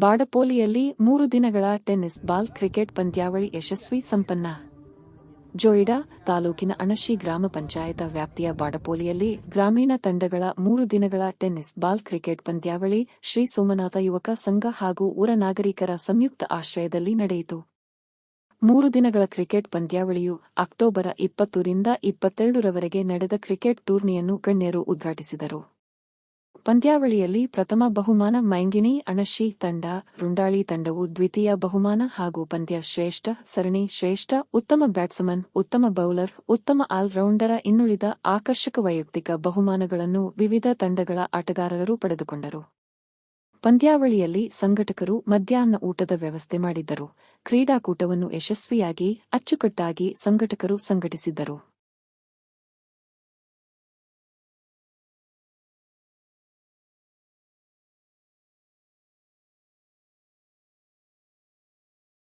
ಬಾಡಪೋಲಿಯಲ್ಲಿ ಮೂರು ದಿನಗಳ tennis ball cricket ಪಂದ್ಯಾವಳಿ ಯಶಸ್ವಿ ಸಂಪನ್ನ. ಜೋಯಿಡಾ ತಾಲೂಕಿನ ಅಣಶಿ ಗ್ರಾಮ ಪಂಚಾಯತ ವ್ಯಾಪ್ತಿಯ ಬಾಡಪೋಲಿಯಲ್ಲಿ ಗ್ರಾಮೀಣ ತಂಡಗಳ ಮೂರು ದಿನಗಳ ಟೆನ್ನಿಸ್ ಬಾಲ್ ಕ್ರಿಕೆಟ್ ಪಂದ್ಯಾವಳಿ ಶ್ರೀ ಸೋಮನಾಥ ಯುವಕ ಸಂಘ ಹಾಗೂ ಊರ ನಾಗರಿಕರ ಸಂಯುಕ್ತ ಆಶ್ರಯದಲ್ಲಿ ನಡೆಯಿತು. ಮೂರು ದಿನಗಳ ಕ್ರಿಕೆಟ್ ಪಂದ್ಯಾವಳಿಯು ಅಕ್ಟೋಬರ ಇಪ್ಪತ್ತರಿಂದ ಇಪ್ಪತ್ತೆರಡರವರೆಗೆ ನಡೆದ ಕ್ರಿಕೆಟ್ ಟೂರ್ನಿಯನ್ನು ಗಣ್ಯರು ಉದ್ಘಾಟಿಸಿದರು. ಪಂದ್ಯಾವಳಿಯಲ್ಲಿ ಪ್ರಥಮ ಬಹುಮಾನ ಮೈಂಗಿಣಿ, ಅಣಶಿ ತಂಡ, ರುಂಡಾಳಿ ತಂಡವು ದ್ವಿತೀಯ ಬಹುಮಾನ ಹಾಗೂ ಪಂದ್ಯ ಶ್ರೇಷ್ಠ, ಸರಣಿ ಶ್ರೇಷ್ಠ, ಉತ್ತಮ ಬ್ಯಾಟ್ಸ್ಮನ್, ಉತ್ತಮ ಬೌಲರ್, ಉತ್ತಮ ಆಲ್ರೌಂಡರ ಇನ್ನುಳಿದ ಆಕರ್ಷಕ ವೈಯಕ್ತಿಕ ಬಹುಮಾನಗಳನ್ನು ವಿವಿಧ ತಂಡಗಳ ಆಟಗಾರರು ಪಡೆದುಕೊಂಡರು. ಪಂದ್ಯಾವಳಿಯಲ್ಲಿ ಸಂಘಟಕರು ಮಧ್ಯಾಹ್ನ ಊಟದ ವ್ಯವಸ್ಥೆ ಮಾಡಿದ್ದರು. ಕ್ರೀಡಾಕೂಟವನ್ನು ಯಶಸ್ವಿಯಾಗಿ, ಅಚ್ಚುಕಟ್ಟಾಗಿ ಸಂಘಟಕರು ಸಂಘಟಿಸಿದ್ದರು.